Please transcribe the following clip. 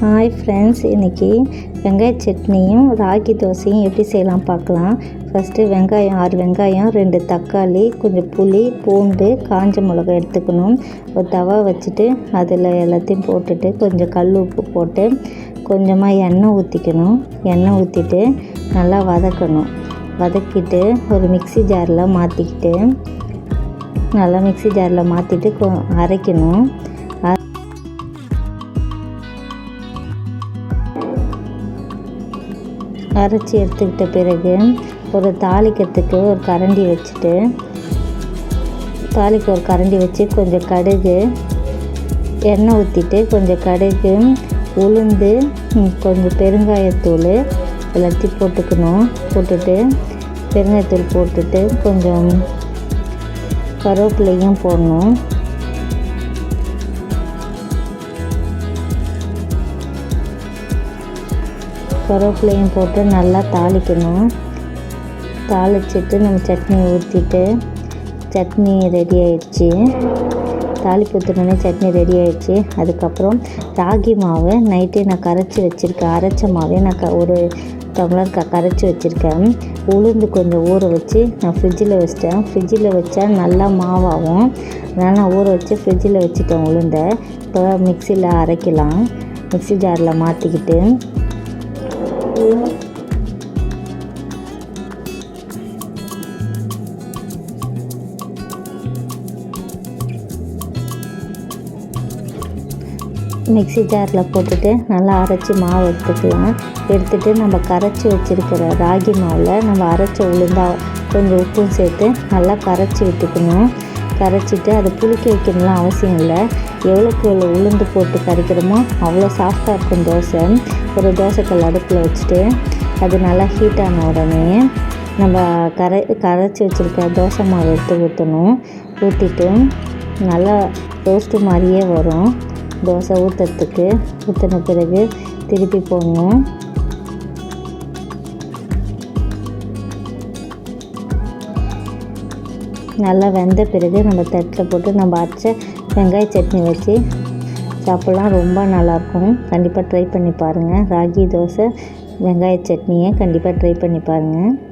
Hi friends இன்றைக்கி வெங்காய சட்னியும் ராகி தோசையும் எப்படி செய்யலாம் பார்க்கலாம். ஃபஸ்ட்டு வெங்காயம் ஆறு வெங்காயம் ரெண்டு தக்காளி கொஞ்சம் புளி பூண்டு காஞ்ச மிளகாய் எடுத்துக்கணும். ஒரு தவா வச்சுட்டு அதில் எல்லாத்தையும் போட்டுட்டு கொஞ்சம் கல் உப்பு போட்டு கொஞ்சமாக எண்ணெய் ஊற்றிக்கணும் எண்ணெய் ஊற்றிட்டு நல்லா வதக்கணும். வதக்கிட்டு ஒரு மிக்ஸி ஜாரில் மாற்றிக்கிட்டு நல்லா மிக்ஸி ஜாரில் மாற்றிட்டு கொ அரைக்கணும். அரைச்சி எடுத்துக்கிட்ட பிறகு ஒரு தாளிக்கிறதுக்கு ஒரு கரண்டி வச்சுட்டு தாளிக்கு ஒரு கரண்டி வச்சு கொஞ்சம் கடுகு எண்ணெய் ஊற்றிட்டு கொஞ்சம் கடுகு உளுந்து கொஞ்சம் பெருங்காயத்தூள் எல்லாத்தையும் போட்டுக்கணும். போட்டுட்டு பெருங்காயத்தூள் போட்டுட்டு கொஞ்சம் கருவேப்பிலையும் போடணும். கருவேப்பிலையும் போட்டு நல்லா தாளிக்கணும். தாளிச்சிட்டு நம்ம சட்னி ஊற்றிட்டு சட்னி ரெடி ஆயிடுச்சு. தாளிப்பு ஊற்றினோடனே சட்னி ரெடி ஆயிடுச்சு. அதுக்கப்புறம் ராகி மாவு நைட்டே நான் கரைச்சி வச்சுருக்கேன். அரைச்ச மாவே நான் க ஒரு டம்ளர் க கரைச்சி வச்சுருக்கேன். உளுந்து கொஞ்சம் ஊற வச்சு நான் ஃப்ரிட்ஜில் வச்சிட்டேன். ஃப்ரிட்ஜில் வச்சா நல்லா மாவாகும். அதனால் நான் ஊற வச்சு ஃப்ரிட்ஜில் வச்சுட்டேன் உளுந்தை. இப்போ மிக்சியில் அரைக்கலாம். மிக்ஸி ஜாரில் மாற்றிக்கிட்டு மிக்ஸி ஜாரில் போட்டுட்டு நல்லா அரைச்சி மாவு எடுத்துக்கலாம். எடுத்துட்டு நம்ம கரைச்சி வச்சுருக்கிற ராகி மாவில் நம்ம அரைச்ச உளுந்தா கொஞ்சம் உப்பும் சேர்த்து நல்லா கரைச்சி விட்டுக்கணும். கரைச்சிட்டு அதை புளிக்க வைக்கணும்லாம் அவசியம் இல்லை. எவ்வளோக்கு எவ்வளோ உளுந்து போட்டு கரைக்கிறோமோ அவ்வளோ சாஃப்டாக இருக்கும் தோசை. ஒரு தோசைக்கல் அடுப்பில் வச்சுட்டு அது நல்லா ஹீட் ஆன உடனே நம்ம கரை கரைச்சி வச்சுருக்க தோசை மாவு எடுத்து ஊற்றணும் ஊற்றிட்டு நல்லா ரோஸ்ட்டு மாதிரியே வரும். தோசை ஊற்றுறதுக்கு ஊற்றின பிறகு திருப்பி போடணும் நல்லா வெந்த பிறகு நம்ம தட்டில் போட்டு நம்ம அரைச்ச வெங்காய சட்னி வச்சு சாப்பிட்லாம். ரொம்ப நல்லாயிருக்கும். கண்டிப்பாக ட்ரை பண்ணி பாருங்கள் ராகி தோசை வெங்காய சட்னியை கண்டிப்பாக ட்ரை பண்ணி பாருங்கள்